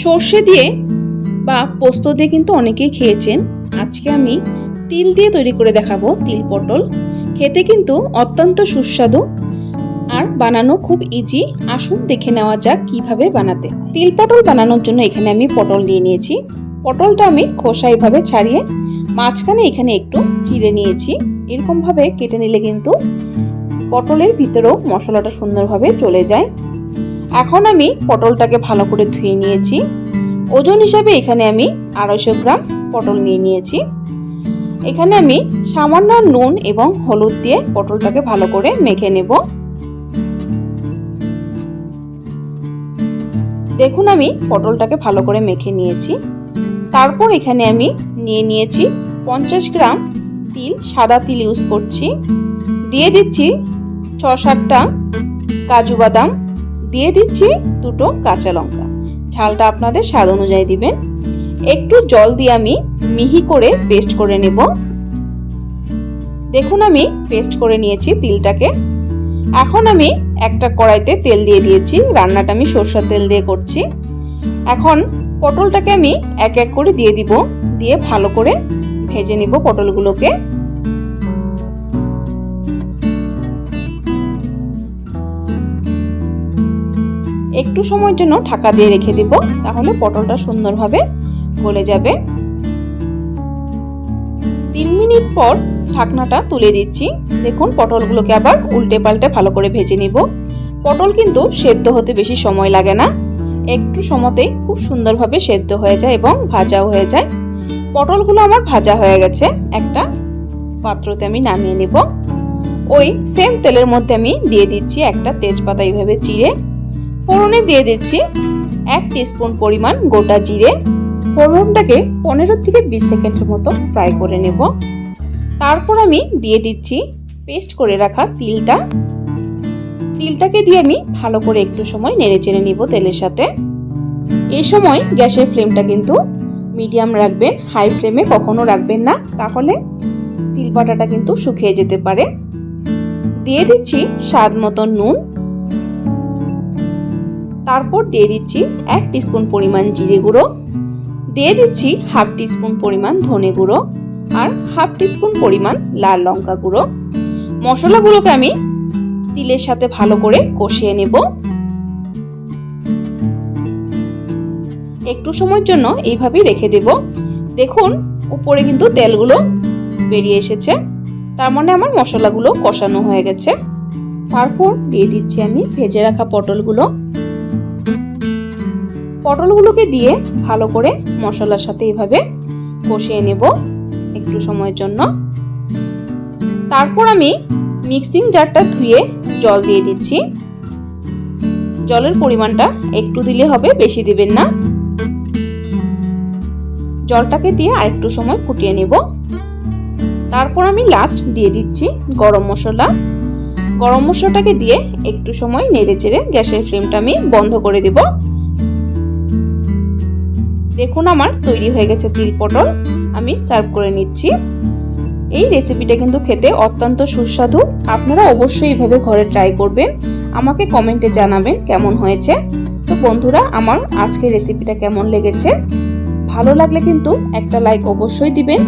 সর্ষে দিয়ে বা পোস্ত দিয়ে কিন্তু অনেকেই খেয়েছেন। আজকে আমি তিল দিয়ে তৈরি করে দেখাবো তিল পটল। খেতে কিন্তু অত্যন্ত সুস্বাদু আর বানানো খুব ইজি আসুন দেখে নেওয়া যাক কীভাবে বানাতে তিল পটল বানানোর জন্য এখানে আমি পটল নিয়ে নিয়েছি। পটলটা আমি খোসা এভাবে ছাড়িয়ে মাঝখানে এখানে একটু চিড়ে নিয়েছি। এরকমভাবে কেটে নিলে কিন্তু পটলের ভিতরেও মশলাটা সুন্দরভাবে চলে যায়। এখন আমি পটলটাকে ভালো করে ধুয়ে নিয়েছি। ওজন হিসাবে এখানে আমি আড়াইশো গ্রাম পটল নিয়ে নিয়েছি। এখানে আমি সামান্য নুন এবং হলুদ দিয়ে পটলটাকে ভালো করে মেখে নেব। দেখুন আমি পটলটাকে ভালো করে মেখে নিয়েছি। তারপর এখানে আমি নিয়ে নিয়েছি পঞ্চাশ গ্রাম তিল, সাদা তিল ইউজ করছি। দিয়ে দিচ্ছি ছ সাতটা কাজু বাদাম। দিয়ে দিচ্ছি দুটো কাঁচা লঙ্কা। ঝালটা আপনাদের স্বাদ অনুযায়ী দিবেন। একটু জল দিয়ে আমি মিহি করে পেস্ট করে নেব। দেখুন আমি পেস্ট করে নিয়েছি তিলটাকে। এখন আমি একটা কড়াইতে তেল দিয়ে দিয়েছি। রান্নাটা আমি সরষের তেল দিয়ে করছি। এখন পটলটাকে আমি এক এক করে দিয়ে দিব। দিয়ে ভালো করে ভেজে নিব পটলগুলোকে। একটু সময়ের জন্য ঢাকা দিয়ে রেখে দিব, তাহলে পটলটা সুন্দরভাবে গলে যাবে। তিন মিনিট পর ঢাকনাটা তুলে দিচ্ছি। দেখুন, পটলগুলোকে আবার উল্টে পাল্টে ভালো করে ভেজে নিব। পটল কিন্তু সেদ্ধ হতে বেশি সময় লাগে না। একটু সময়তেই খুব সুন্দরভাবে সেদ্ধ হয়ে যায় এবং ভাজাও হয়ে যায়। পটলগুলো আমার ভাজা হয়ে গেছে। একটা পাত্রতে আমি নামিয়ে নেব। ওই সেম তেলের মধ্যে আমি দিয়ে দিচ্ছি একটা তেজপাতা এইভাবে চিড়ে। ফোড়নে দিয়ে দিচ্ছি এক স্পুন পরিমাণ গোটা জিরে। ফোড়নটাকে পনেরো থেকে বিশ সেকেন্ডের মতো ফ্রাই করে নেব। তারপর আমি দিয়ে দিচ্ছি পেস্ট করে রাখা তিলটা। তিলটাকে দিয়ে আমি ভালো করে একটু সময় নেড়ে চেড়ে নিব তেলের সাথে। এই সময় গ্যাসের ফ্লেমটা কিন্তু মিডিয়াম রাখবেন, হাই ফ্লেমে কখনো রাখবেন না, তাহলে তিল বাটাটা কিন্তু শুকিয়ে যেতে পারে। দিয়ে দিচ্ছি স্বাদ মতো নুন। তারপর দিয়ে দিচ্ছি এক টিস্পুন পরিমাণ জিরে গুঁড়ো। দিয়ে দিচ্ছি হাফ টিস্পুন পরিমাণ ধনে গুঁড়ো আর হাফ টিস্পুন পরিমাণ লাল লঙ্কা গুঁড়ো। মশলাগুলোকে আমি তিলের সাথে ভালো করে কষিয়ে নেব। একটু সময়ের জন্য এইভাবেই রেখে দেব। দেখুন, উপরে কিন্তু তেলগুলো বেরিয়ে এসেছে। তার মানে আমার মশলাগুলো কষানো হয়ে গেছে। তারপর দিয়ে দিচ্ছি আমি ভেজে রাখা পটলগুলো। পটলগুলোকে দিয়ে ভালো করে মশলার সাথে এভাবে কষিয়ে নেব একটু সময়ের জন্য। তারপর আমি মিক্সিং জারটা ধুয়ে জল দিয়ে দিচ্ছি। জলের পরিমাণটা একটু দিলে হবে, বেশি দিবেন না। জলটাকে দিয়ে আরেকটু সময় ফুটিয়ে নেব। তারপর আমি লাস্ট দিয়ে দিচ্ছি গরম মশলা। গরম মশলাটাকে দিয়ে একটু সময় নেড়ে চেড়ে গ্যাসের ফ্লেমটা আমি বন্ধ করে দেব। দেখুন আমার তৈরি হয়ে গেছে তিল পটল। আমি সার্ভ করে নিচ্ছি। এই রেসিপিটা কিন্তু খেতে অত্যন্ত সুস্বাদু। আপনারা অবশ্যই এইভাবে ঘরে ট্রাই করবেন। আমাকে কমেন্টে জানাবেন কেমন হয়েছে। তো বন্ধুরা, আমার আজকের রেসিপিটা কেমন লেগেছে? ভালো লাগলে কিন্তু একটা লাইক অবশ্যই দিবেন।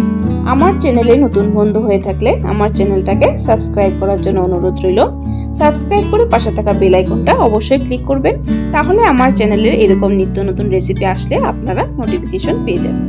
আমার চ্যানেলে নতুন বন্ধু হয়ে থাকলে আমার চ্যানেলটাকে সাবস্ক্রাইব করার জন্য অনুরোধ রইল। সাবস্ক্রাইব করে পাশে থাকা বেল আইকনটা অবশ্যই ক্লিক করবেন, তাহলে আমার চ্যানেলের এরকম নিত্য নতুন রেসিপি আসলে আপনারা নোটিফিকেশন পেয়ে যাবেন।